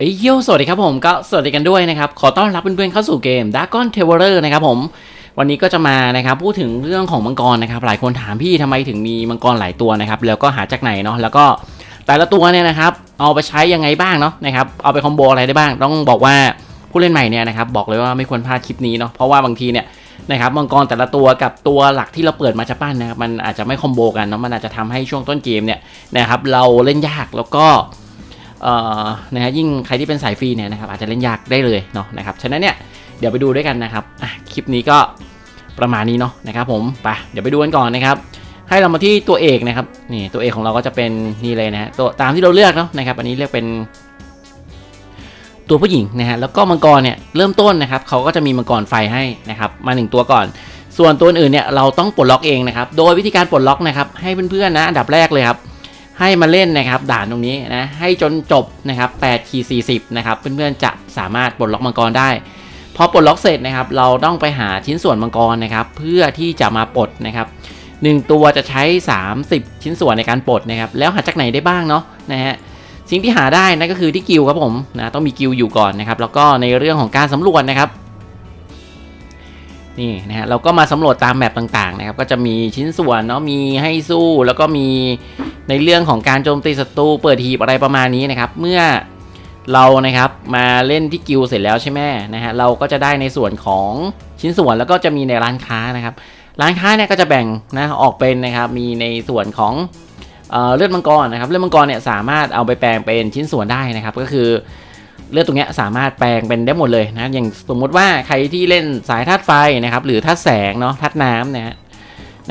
เอ้ยโยสวัสดีครับผมก็สวัสดีกันด้วยนะครับ ขอต้อนรับเพื่อนๆเข้าสู่เกม Dragon t a w e r นะครับผม วันนี้ก็จะมานะครับพูดถึงเรื่องของมังกรนะครับ หลายคนถามพี่ทำไมถึงมีมังกรหลายตัวนะครับ แล้วก็หาจากไหนเนาะแล้วก็แต่ละตัวเนี่ยนะครับ เอาไปใช้ยังไงบ้างเนาะนะครับเอาไปคอมโบอะไรได้บ้าง ต้องบอกว่าผู้เล่นใหม่เนี่ยนะครับบอกเลยว่าไม่ควรพลาดคลิปนี้เนาะเพราะว่าบางทีเนี่ยนะครับมังกรแต่ละตัวกับตัวหลักที่เราเปิดมาจะปั้นนะครับมันอาจจะไม่คอมโบกันเนาะมันอาจจะทำให้ช่วงต้นเกมเนี่ยนะครับเราเล่นยากแล้วก็ นะฮะยิ่งใครที่เป็นสายฟรีเนี่ยนะครับอาจจะเล่นยากได้เลยเนาะนะครับฉะนั้นเนี่ยเดี๋ยวไปดูด้วยกันนะครับคลิปนี้ก็ประมาณนี้เนาะนะครับผมไปเดี๋ยวไปดูกันก่อนนะครับ ให้เรามาที่ตัวเอกนะครับนี่ตัวเอกของเราก็จะเป็นนี่เลยนะฮะตัวตามที่เราเลือกเนาะนะครับ อันนี้เลือกเป็นตัวผู้หญิงนะฮะแล้วก็มังกรเนี่ยเริ่มต้นนะครับเขาก็จะมีมังกรไฟให้นะครับมาหนึ่งตัวก่อน ส่วนตัวอื่นเนี่ยเราต้องปลดล็อกเองนะครับโดยวิธีการปลดล็อกนะครับให้เพื่อนๆนะอันดับแรกเลยครับ ให้มาเล่นนะครับด่านตรงนี้นะให้จนจบนะครับ8ขีด40นะครับเพื่อนๆจะสามารถปลดล็อกมังกรได้ พอปลดล็อกเสร็จนะครับเราต้องไปหาชิ้นส่วนมังกรนะครับเพื่อที่จะมาปลดนะครับหนึ่งตัวจะใช้ 30 ชิ้นส่วนในการปลดนะครับแล้วหาจากไหนได้บ้างเนาะนะฮะสิ่งที่หาได้นั่นก็คือที่กิลครับผมนะต้องมีกิลอยู่ก่อนนะครับแล้วก็ในเรื่องของการสำรวจนะครับนี่นะฮะเราก็มาสำรวจตามแมปต่างๆนะครับก็จะมีชิ้นส่วนเนาะมีให้สู้แล้วก็มี ในเรื่องของการโจมตีศัตรูเปิดหีบอะไรประมาณนี้นะครับ เมื่อเรานะครับมาเล่นที่กิลเสร็จแล้วใช่ไหมนะฮะเราก็จะได้ในส่วนของชิ้นส่วนแล้วก็จะมีในร้านค้านะครับ ร้านค้าเนี่ยก็จะแบ่งนะออกเป็นนะครับมีในส่วนของเออเลือดมังกรนะครับเลือดมังกรเนี่ยสามารถเอาไปแปลงเป็นชิ้นส่วนได้นะครับ ก็คือเลือดตรงเนี้ยสามารถแปลงเป็นได้หมดเลยนะอย่างสมมุติว่าใครที่เล่นสายธาตุไฟนะครับหรือธาตุแสงเนาะธาตุน้ำนะฮะ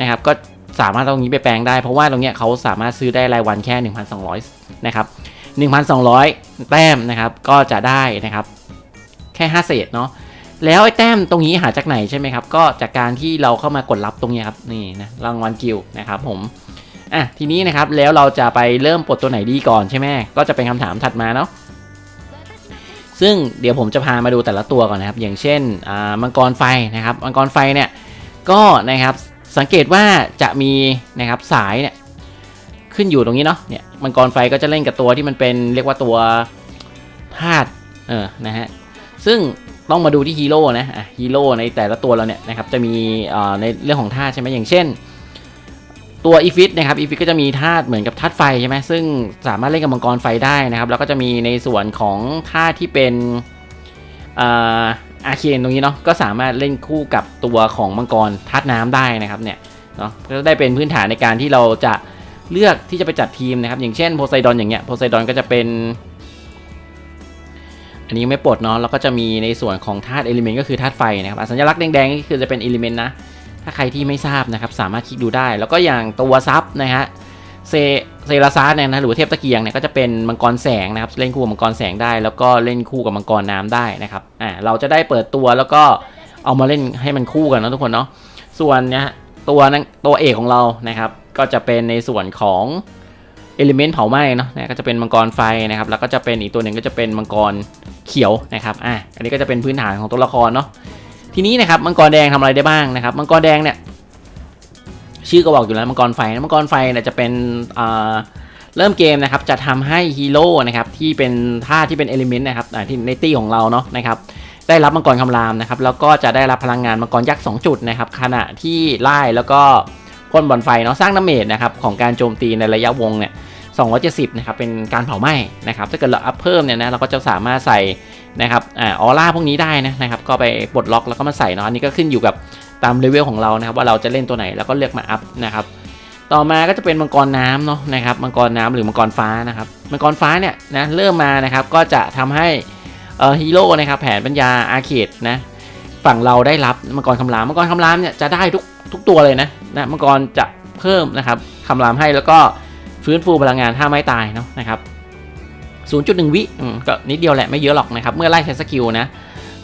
นะครับก็ สามารถตรงนี้ไปแปลงได้เพราะว่าตรงเนี้ยเขาสามารถซื้อได้รายวันแค่ 1,200 นะครับ 1,200 แต้มนะครับก็จะได้นะครับ แค่ 5 เศษเนาะแล้วไอ้แต้มตรงนี้หาจากไหนใช่ไหมครับ ก็จากการที่เราเข้ามากดรับตรงนี้ครับนี่นะรางวัลกิลนะครับ ผมอะทีนี้นะครับแล้วเราจะไปเริ่มปลดตัวไหนดีก่อนใช่ไหมก็จะเป็นคำถามถัดมาเนาะซึ่งเดี๋ยวผมจะพามาดูแต่ละตัวก่อนนะครับ อย่างเช่นอ่ามังกรไฟนะครับมังกรไฟเนี่ยก็นะครับ สังเกตว่าจะมีนะครับสายเนี่ยขึ้นอยู่ตรงนี้เนาะเนี่ยมังกรไฟก็จะเล่นกับตัวที่มันเป็นเรียกว่าตัวธาตุเออนะฮะซึ่งต้องมาดูที่ฮีโร่นะอะฮีโร่ในแต่ละตัวเราเนี่ยนะครับจะมีอ่าในเรื่องของธาตุใช่ไหมอย่างเช่น ตัวอีฟิตนะครับอีฟิตก็จะมีธาตุเหมือนกับธาตุไฟใช่ไหมซึ่งสามารถเล่นกับมังกรไฟได้นะครับ แล้วก็จะมีในส่วนของธาตุที่เป็นอา อาเคนตรงนี้เนาะก็สามารถเล่นคู่กับตัวของมังกรธาตุน้ำได้นะครับเนี่ยเนาะก็ได้เป็นพื้นฐานในการที่เราจะเลือกที่จะไปจัดทีมนะครับ อย่างเช่นโพไซดอนอย่างเงี้ยโพไซดอนก็จะเป็น อันนี้ไม่ปลดเนาะแล้วก็จะมีในส่วนของธาตุเอลิเมนต์ก็คือธาตุไฟนะครับสัญลักษณ์แดงๆนี่คือจะเป็นเอลิเมนต์นะถ้าใครที่ไม่ทราบนะครับสามารถคลิกดูได้ แล้วก็อย่างตัวซับนะฮะ เซเซราซาร์เนี่ยนะหรือว่าเทพตะเกียงเนี่ยก็จะเป็นมังกรแสงนะครับเล่นคู่กับมังกรแสงได้ แล้วก็เล่นคู่กับมังกรน้ำได้นะครับอ่าเราจะได้เปิดตัวแล้วก็เอามาเล่นให้มันคู่กันนะทุกคนเนาะส่วนเนี่ยตัวนั้นตัวเอกของเรานะครับก็จะเป็นในส่วนของเอลิเมนต์เผาไหม้เนาะนะก็จะเป็นมังกรไฟนะครับ แล้วก็จะเป็นอีกตัวหนึ่งก็จะเป็นมังกรเขียวนะครับอะอันนี้ก็จะเป็นพื้นฐานของตัวละครเนาะทีนี้นะครับมังกรแดงทำอะไรได้บ้างนะครับ มังกรแดงเนี่ย ชื่อก็บอกอยู่แล้วมังกรไฟนะมังกรไฟเนี่ยจะเป็นเริ่มเกมนะครับจะทำให้ฮีโร่นะครับที่เป็นท่าที่เป็นเอลิเมนต์นะครับที่ในตี้ของเราเนาะนะครับได้รับมังกรคำรามนะครับแล้วก็จะได้รับพลังงานมังกรยักษ์2จุดนะครับขณะที่ไล่แล้วก็พ่นบอลไฟเนาะสร้างน้ำเมจนะครับของการโจมตีในระยะวงเนี่ย270นะครับเป็นการเผาไหม้นะครับถ้าเกิดเราอัพเพิ่มเนี่ยนะเราก็จะสามารถใส่นะครับอ่าออร่าพวกนี้ได้นะนะครับก็ไปปลดล็อกแล้วก็มาใส่เนาะอันนี้ก็ขึ้นอยู่กับ ตามเลเวลของเรานะครับว่าเราจะเล่นตัวไหนแล้วก็เลือกมาอัพนะครับต่อมาก็จะเป็นมังกรน้ำเนาะนะครับมังกรน้ำหรือมังกรฟ้านะครับมังกรฟ้าเนี่ยนะเริ่มมานะครับก็จะทำให้เอ่อฮีโร่นะครับแผนปัญญาอาเขตนะฝั่งเราได้รับมังกรคำรามมังกรคำรามเนี่ยจะได้ทุกทุกตัวเลยนะนะมังกรจะเพิ่มนะครับคำรามให้แล้วก็ฟื้นฟูพลังงานถ้าไม่ตายเนาะนะครับ 0.1 วิก็นิดเดียวแหละไม่เยอะหรอกนะครับ เมื่อไล่ใช้สกิลนะ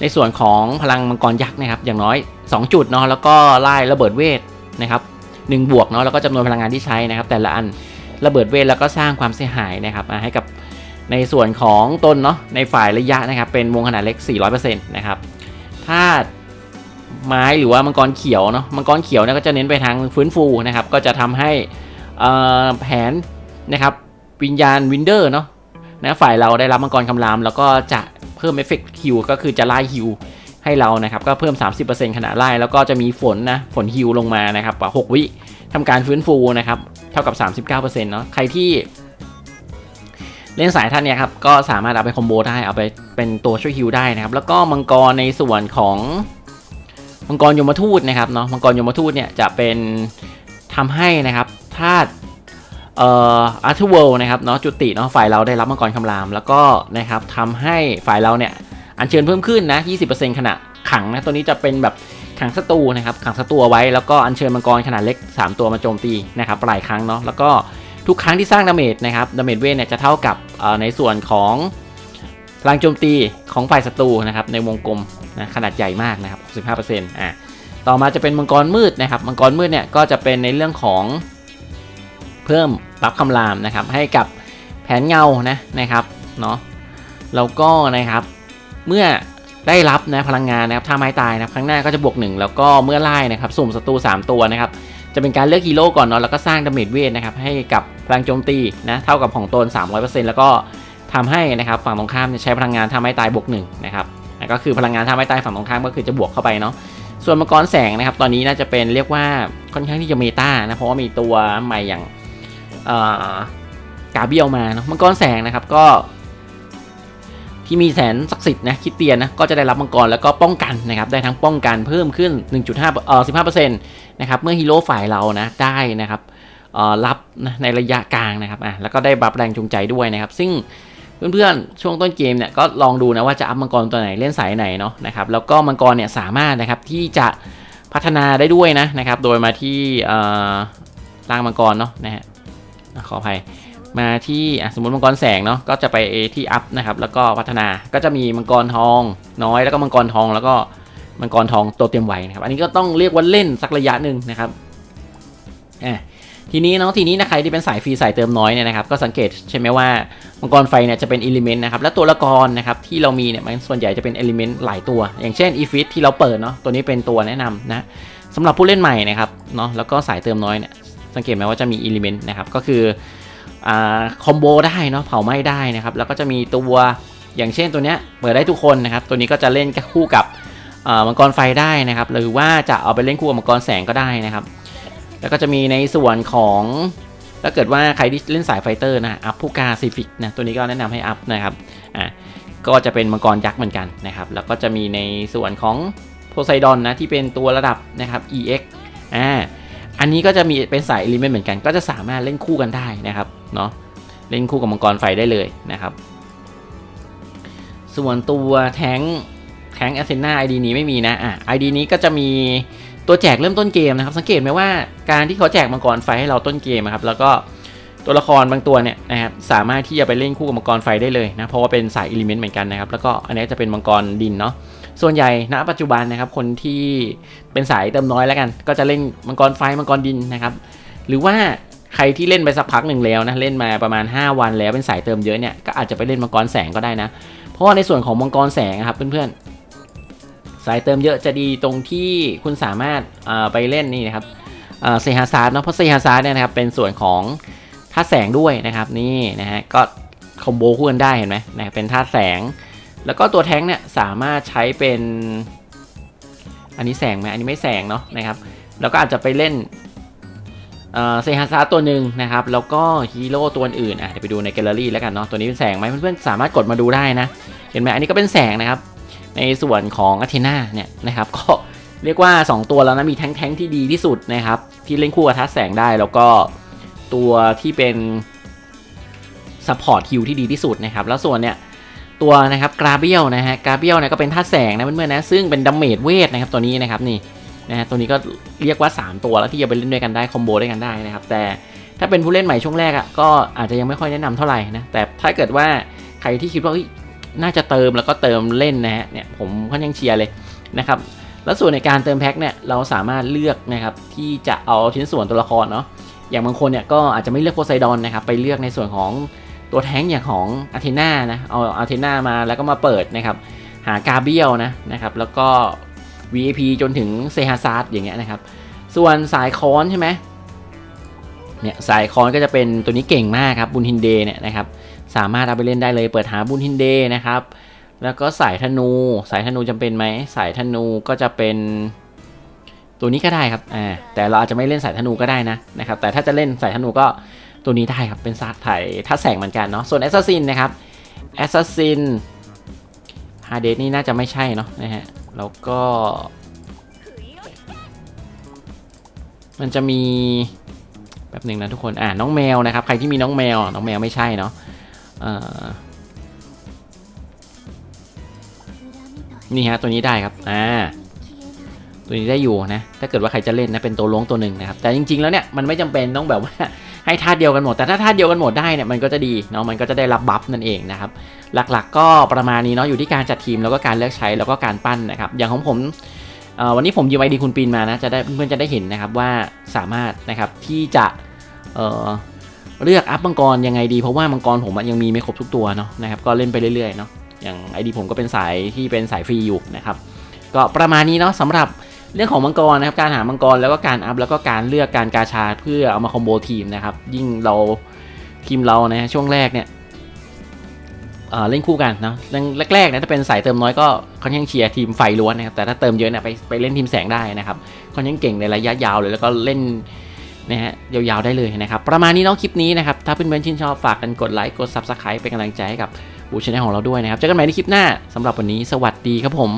ในส่วนของพลังมังกรยักษ์นะครับอย่างน้อย 2 จุดเนาะแล้วก็ไล่ระเบิดเวทนะครับ1บวกเนาะแล้วก็จำนวนพลังงานที่ใช้นะครับ แต่ละอันระเบิดเวทแล้วก็สร้างความเสียหายนะครับให้กับในส่วนของตนเนาะในฝ่ายระยะนะครับ เป็นวงขนาดเล็ก 400%นะครับถ้าไม้หรือว่ามังกรเขียวเนาะมังกรเขียวเนี่ยก็จะเน้นไปทางฟื้นฟูนะครับ ก็จะทำให้เอ่อแผนนะครับวิญญาณวินเดอร์เนาะนะฝ่ายเราได้รับมังกรคำราม แล้วก็จะเพิ่มเอฟเฟกต์ฮิวก็คือจะไล่ฮิว ให้เรานะครับก็เพิ่ม 30%ขณะไล่แล้วก็จะมีฝนนะฝนฮิวลงมานะครับกว่า6วิทำการฟื้นฟูนะครับเท่ากับ 39%เนาะใครที่เล่นสายท่านเนี่ยครับก็สามารถเอาไปคอมโบได้เอาไปเป็นตัวช่วยฮิวได้นะครับแล้วก็มังกรในส่วนของมังกรยมทูตนะครับเนาะมังกรยมทูตเนี่ยจะเป็นทำให้นะครับธาตุเอ่ออาร์ทเวลนะครับเนาะจุติเนาะฝ่ายเราได้รับมังกรคำราม แล้วก็นะครับทำให้ฝ่ายเราเนี่ย อัญเชิญเพิ่มขึ้นนะ 20%ขณะขังนะ ตัวนี้จะเป็นแบบขังศัตรูนะครับ ขังศัตรูไว้ แล้วก็อัญเชิญมังกรขนาดเล็ก 3 ตัวมาโจมตีนะครับปลายครั้งเนาะ แล้วก็ทุกครั้งที่สร้างดาเมจนะครับ ดาเมจเวทเนี่ยจะเท่ากับในส่วนของพลังโจมตีของฝ่ายศัตรูนะครับในวงกลมนะขนาดใหญ่มากนะครับ15%อะ ต่อมาจะเป็นมังกรมืดนะครับ มังกรมืดเนี่ยก็จะเป็นในเรื่องของเพิ่มรับคำรามนะครับให้กับแผนเงานะนะครับเนาะแล้วก็นะครับ เมื่อได้รับนะพลังงานนะครับถ้าไม้ตายนะครับครั้งหน้าก็จะบวกหนึ่งแล้วก็เมื่อไล่นะครับสุ่มศัตรู3 ตัวนะครับจะเป็นการเลือกฮีโร่ก่อนเนาะแล้วก็สร้างดาเมจเวทนะครับให้กับพลังโจมตีนะเท่ากับของตน 300%แล้วก็ทำให้นะครับฝั่งตรงข้ามใช้พลังงานทำให้ตายบวกหนึ่งนะครับนะก็คือพลังงานทำให้ตายฝั่งตรงข้ามก็คือจะบวกเข้าไปเนาะส่วนมังกรแสงนะครับตอนนี้น่าจะเป็นเรียกว่าค่อนข้างที่จะเมตานะเพราะว่ามีตัวใหม่อย่างกาเบียวมาเนาะมังกรแสงนะครับก็ ที่มีแสนศักดิ์สิทธิ์นะคิดเตียนนะก็จะได้รับมังกรแล้วก็ป้องกันนะครับได้ทั้งป้องกันเพิ่มขึ้น 1.5เอ่อ15%นะครับเมื่อฮีโร่ฝ่ายเรานะได้นะครับเอ่อรับนะในระยะกลางนะครับอะแล้วก็ได้บัฟแรงจูงใจด้วยนะครับ ซึ่งเพื่อนๆ ช่วงต้นเกมเนี่ยก็ลองดูนะว่าจะอัพมังกรตัวไหนเล่นสายไหนเนาะนะครับแล้วก็มังกรเนี่ยสามารถนะครับที่จะพัฒนาได้ด้วยนะนะครับโดยมาที่เอ่อร่างมังกรเนาะนะฮะขออภัย มาที่สมมติมังกรแสงเนาะก็จะไปที่อัพนะครับแล้วก็พัฒนาก็จะมีมังกรทองน้อยแล้วก็มังกรทองแล้วก็มังกรทองตัวเตรียมไว้นะครับอันนี้ก็ต้องเรียกว่าเล่นสักระยะหนึ่งนะครับอะทีนี้เนาะทีนี้นะใครที่เป็นสายฟรีสายเติมน้อยเนี่ยนะครับก็สังเกตใช่ไหมว่ามังกรไฟเนี่ยจะเป็นอิเลเมนต์นะครับและตัวละครนะครับที่เรามีเนี่ยมันส่วนใหญ่จะเป็นอิเลเมนต์หลายตัว อย่างเช่นอีฟิตที่เราเปิดเนาะตัวนี้เป็นตัวแนะนำนะสำหรับผู้เล่นใหม่นะครับเนาะแล้วก็สายเติมน้อยเนี่ยสังเกตไหมว่าจะมีอิเลเมนต์นะครับก็คือ คอมโบได้เนาะเผาไหม้ได้นะครับ แล้วก็จะมีตัวอย่างเช่นตัวเนี้ยเปิดได้ทุกคนนะครับ ตัวนี้ก็จะเล่นคู่กับอ่ามังกรไฟได้นะครับ หรือว่าจะเอาไปเล่นคู่กับมังกรแสงก็ได้นะครับ แล้วก็จะมีในส่วนของถ้าเกิดว่าใครที่เล่นสายไฟเตอร์นะอัพผู้กาซิฟิกนะตัวนี้ก็แนะนำให้อัพนะครับอ่าก็จะเป็นมังกรยักษ์เหมือนกันนะครับแล้วก็จะมีในส่วนของโพไซดอนนะที่เป็นตัวระดับนะครับ EX อ่า อันนี้ก็จะมีเป็นสายเอลิเมนต์เหมือนกัน ก็จะสามารถเล่นคู่กันได้นะครับเนาะเล่นคู่กับมังกรไฟได้เลยนะครับ ส่วนตัวแทงแทงแอสเซนาไอดีนี้ไม่มีนะอะไอดีนี้ก็จะมีตัวแจกเริ่มต้นเกมนะครับ สังเกตไหมว่าการที่เขาแจกมังกรไฟให้เราต้นเกมอะครับแล้วก็ตัวละครบางตัวเนี่ยนะครับสามารถที่จะไปเล่นคู่กับมังกรไฟได้เลยนะเพราะว่าเป็นสายอิเลเมนต์เหมือนกันนะครับแล้วก็อันนี้จะเป็นมังกรดินเนาะ ส่วนใหญ่ณปัจจุบันนะครับคนที่เป็นสายเติมน้อยแล้วกัน ก็จะเล่นมังกรไฟมังกรดินนะครับหรือว่าใครที่เล่นไปสักพักหนึ่งแล้วนะเล่นมาประมาณ 5 วันแล้วเป็นสายเติมเยอะเนี่ยก็อาจจะไปเล่นมังกรแสงก็ได้นะ เพราะว่าในส่วนของมังกรแสงครับเพื่อนๆสายเติมเยอะจะดีตรงที่คุณสามารถไปเล่นนี่นะครับเซฮาซาร์เนาะเพราะเซฮาซาร์เนี่ยนะครับเป็นส่วนของธาตุแสงด้วยนะครับนี่นะฮะก็คอมโบคู่กันได้เห็นไหมนะเป็นธาตุแสง แล้วก็ตัวแท้งเนี่ยสามารถใช้เป็น อันนี้แสงไหมอันนี้ไม่แสงเนาะนะครับ แล้วก็อาจจะไปเล่นเซฮาซาตัวหนึ่งนะครับ แล้วก็ฮีโร่ตัวอื่นอะเดี๋ยวไปดูในแกลเลอรี่แล้วกันเนาะตัวนี้เป็นแสงไหมเพื่อนๆสามารถกดมาดูได้นะ เห็นไหมอันนี้ก็เป็นแสงนะครับ ในส่วนของอาเทนาเนี่ยนะครับก็เรียกว่า 2 ตัวแล้วนะ มีแท้งๆที่ดีที่สุดนะครับ ที่เล่นคู่กับทัศแสงได้แล้วก็ตัวที่เป็นซัพพอร์ตฮิวที่ดีที่สุดนะครับ แล้วส่วนเนี่ย ตัวนะครับกราเบียลนะฮะกราเบียลเนี่ยก็เป็นธาตุแสงนะเพื่อนๆนะซึ่งเป็นดัมเมจเวทนะครับตัวนี้นะครับนี่นะฮะตัวนี้ก็เรียกว่า 3 ตัวแล้วที่จะไปเล่นด้วยกันได้คอมโบด้วยกันได้นะครับแต่ถ้าเป็นผู้เล่นใหม่ช่วงแรกอะก็อาจจะยังไม่ค่อยแนะนำเท่าไหร่นะแต่ถ้าเกิดว่าใครที่คิดว่าน่าจะเติมแล้วก็เติมเล่นนะฮะเนี่ยผมค่อนข้างเชียร์เลยนะครับแล้วส่วนในการเติมแพ็คเนี่ยเราสามารถเลือกนะครับที่จะเอาชิ้นส่วนตัวละครเนาะอย่างบางคนเนี่ยก็อาจจะไม่เลือกโพไซดอนนะครับไปเลือกในส่วนของ ตัวแท้งอย่างของอาเทนานะเอาอาเทนามาแล้วก็มาเปิดนะครับหากาเบียลนะนะครับแล้วก็ VAP จนถึงเซฮาซาร์ดอย่างเงี้ยนะครับ ส่วนสายคอนใช่ไหมเนี่ยสายคอนก็จะเป็นตัวนี้เก่งมากครับบุนฮินเดเนี่ยนะครับสามารถเอาไปเล่นได้เลยเปิดหาบุญทินเดย์นะครับ แล้วก็สายธนูสายธนูจำเป็นไหมสายธนูก็จะเป็นตัวนี้ก็ได้ครับอ่าแต่เราอาจจะไม่เล่นสายธนูก็ได้นะนะครับแต่ถ้าจะเล่นสายธนูก็ ตัวนี้ได้ครับ เป็นซาถ่ายท่าแสงเหมือนกันเนาะ ส่วนแอสซัสซินนะครับแอสซัสซินฮาเดสนี่น่าจะไม่ใช่เนาะนะฮะ แล้วก็ มันจะมีแบบหนึ่งนะทุกคน อ่าน้องแมวนะครับ ใครที่มีน้องแมว น้องแมวไม่ใช่เนาะนี่ฮะตัวนี้ได้ครับ อ่า ตัวนี้ได้อยู่นะ ถ้าเกิดว่าใครจะเล่นนะเป็นตัวล้วงตัวหนึ่งนะครับ แต่จริง ๆ แล้วเนี่ยมันไม่จำเป็นต้องแบบว่า ให้ท่าเดียวกันหมด แต่ถ้าท่าเดียวกันหมดได้เนี่ยมันก็จะดีเนาะมันก็จะได้รับบัฟนั่นเองนะครับหลักๆ ก็ประมาณนี้เนาะอยู่ที่การจัดทีมแล้วก็การเลือกใช้แล้วก็การปั้นนะครับอย่างของผมวันนี้ผมยืมไอดีคุณปีนมานะจะได้เพื่อนๆจะได้เห็นนะครับว่าสามารถนะครับที่จะเเลือกอัพมังกรยังไงดีเพราะว่ามังกรผมยังมีไม่ครบทุกตัวเนาะนะครับก็เล่นไปเรื่อยๆเนาะอย่างไอดีผมก็เป็นสายที่เป็นสายฟรีอยู่นะครับก็ประมาณนี้เนาะสำหรับ เรื่องของมังกรนะครับการหามังกรแล้วก็การอัพแล้วก็การเลือกการกาชาเพื่อเอามาคอมโบทีมนะครับยิ่งเราทีมเรานะช่วงแรกเนี่ยเเล่นคู่กันเนาะแรกๆนะถ้าเป็นสายเติมน้อยก็ค่อนข้างเชียร์ทีมไฟล้วนนะครับแต่ถ้าเติมเยอะเนี่ยไปไปเล่นทีมแสงได้นะครับค่อนข้างเก่งในระยะยาวเลยแล้วก็เล่นนะฮะยาวๆได้เลยนะครับประมาณนี้เนาะคลิปนี้นะครับถ้าเพื่อนๆชื่นชอบฝากกันกดไลค์กด Subscribe เป็นกำลังใจให้กับบูชแนลของเราด้วยนะครับเจอกันใหม่ในคลิปหน้าสำหรับวันนี้สวัสดีครับผม